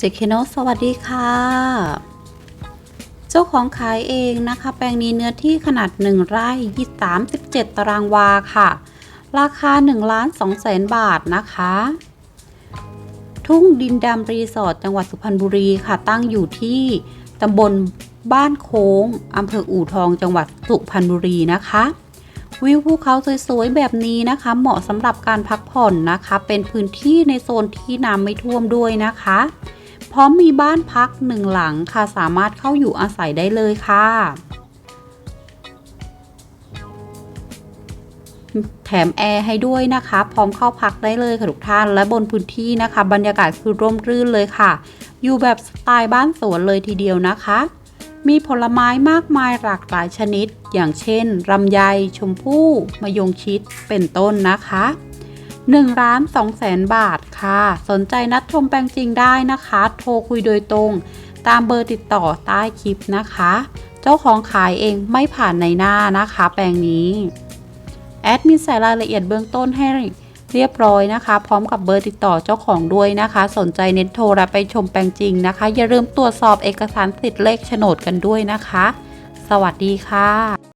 เจคโนสวัสดีค่ะ เจ้าของขายเองนะคะ แปลงนี้เนื้อที่ขนาด 1 ไร่ที่37ตารางวาค่ะ ราคา1ล้าน2แสนบาทนะคะ ทุ่งดินดำรีสอร์ทจังหวัดสุพรรณบุรีค่ะ ตั้งอยู่ที่ตำบลบ้านโค้งอำเภออู่ทองจังหวัดสุพรรณบุรีนะคะ วิวภูเขาสวยๆแบบนี้นะคะ เหมาะสำหรับการพักผ่อนนะคะ เป็นพื้นที่ในโซนที่น้ำไม่ท่วมด้วยนะคะ ร้อมมีบ้านพักหนึ่งหลังค่ะสามารถเข้าอยู่อาศัยได้เลยค่ะ แถมแอร์ให้ด้วยนะคะ พร้อมเข้าพักได้เลยค่ะทุกท่านและบนพื้นที่นะคะ บรรยากาศคือร่มรื่นเลยค่ะ อยู่แบบสไตล์บ้านสวนเลยทีเดียวนะคะ มีผลไม้มากมายหลากหลายชนิด อย่างเช่นลำไย ชมพู่มะยงชิดเป็นต้นนะคะ 1ล้าน2แสนบาทค่ะ สนใจนัดชมแปลงจริงได้นะคะ โทรคุยโดยตรง ตามเบอร์ติดต่อใต้คลิปนะคะ เจ้าของขายเองไม่ผ่านในหน้านะคะ แปลงนี้แอดมินใส่รายละเอียดเบื้องต้นให้เรียบร้อยนะคะ พร้อมกับเบอร์ติดต่อเจ้าของด้วยนะคะ สนใจเน้นโทรไปชมแปลงจริงนะคะ อย่าลืมตรวจสอบเอกสารสิทธิ์เลขโฉนดกันด้วยนะคะ สวัสดีค่ะ